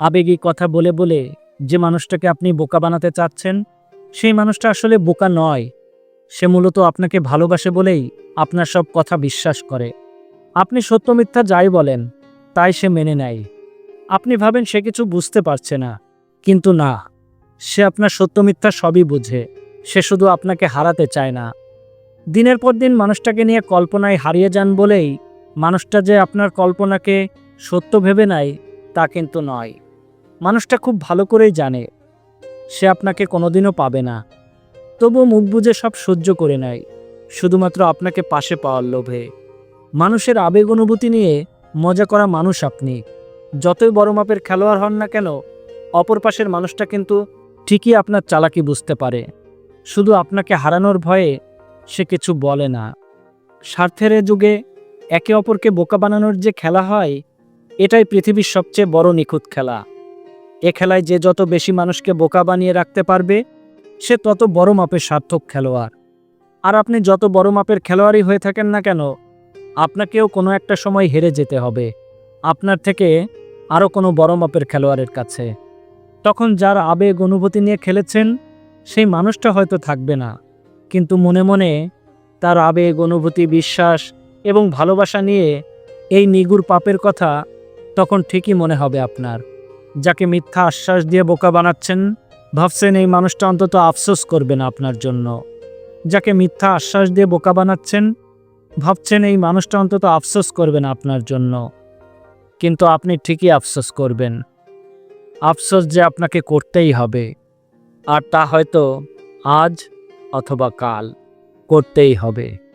আবেগী কথা বলে বলে যে মানুষটাকে আপনি বোকা বানাতে চাচ্ছেন, সেই মানুষটা আসলে বোকা নয়। সে মূলত আপনাকে ভালোবাসে বলেই আপনার সব কথা বিশ্বাস করে। আপনি সত্য মিথ্যা যাই বলেন, তাই সে মেনে নেয়। আপনি ভাবেন সে কিছু বুঝতে পারছে না, কিন্তু না, সে আপনার সত্য মিথ্যা সবই বুঝে। সে শুধু আপনাকে হারাতে চায় না। দিনের পর দিন মানুষটাকে নিয়ে কল্পনায় হারিয়ে যান বলেই মানুষটা যে আপনার কল্পনাকে সত্য ভেবে নেয় তা কিন্তু নয়। মানুষটা খুব ভালো করেই জানে। সে আপনাকে কোনোদিনও পাবে না। তবুও মুখ বুজে সব সহ্য করে নেয়। শুধুমাত্র আপনাকে পাশে পাওয়ার লোভে। মানুষের আবেগ অনুভূতি নিয়ে মজা করা মানুষ আপনি। যতই বড় মাপের খেলোয়াড় হন না কেন, অপর পাশের মানুষটা কিন্তু ঠিকই আপনার চালাকি বুঝতে পারে। শুধু আপনাকে হারানোর ভয়ে সে কিছু বলে না। স্বার্থের যুগে একে অপরকে বোকা বানানোর যে খেলা হয়, এটাই পৃথিবীর সবচেয়ে বড় নিখুঁত খেলা। এ খেলায় যে যত বেশি মানুষকে বোকা বানিয়ে রাখতে পারবে, সে তত বড় মাপের সার্থক খেলোয়াড়। আর আপনি যত বড় মাপের খেলোয়াড়ই হয়ে থাকেন না কেন, আপনাকেও কোনো একটা সময় হেরে যেতে হবে, আপনার থেকে আরও কোনো বড় মাপের খেলোয়াড়ের কাছে। তখন যার আবেগ অনুভূতি নিয়ে খেলেছেন, সেই মানুষটা হয়তো থাকবে না। কিন্তু মনে মনে তার আবেগ, অনুভূতি, বিশ্বাস এবং ভালোবাসা নিয়ে এই নিগুর পাপের কথা তখন ঠিকই মনে হবে আপনার। যাকে মিথ্যা আশ্বাস দিয়ে বোকা বানাচ্ছেন, ভাবছেন এই মানুষটা অন্তত আফসোস করবে না আপনার জন্য। যাকে মিথ্যা আশ্বাস দিয়ে বোকা বানাচ্ছেন, ভাবছেন এই মানুষটা অন্তত আফসোস করবে না আপনার জন্য। কিন্তু আপনি ঠিকই আফসোস করবেন। আফসোস যে আপনাকে করতেই হবে। আর তা হয়তো আজ অথবা কাল করতেই হবে।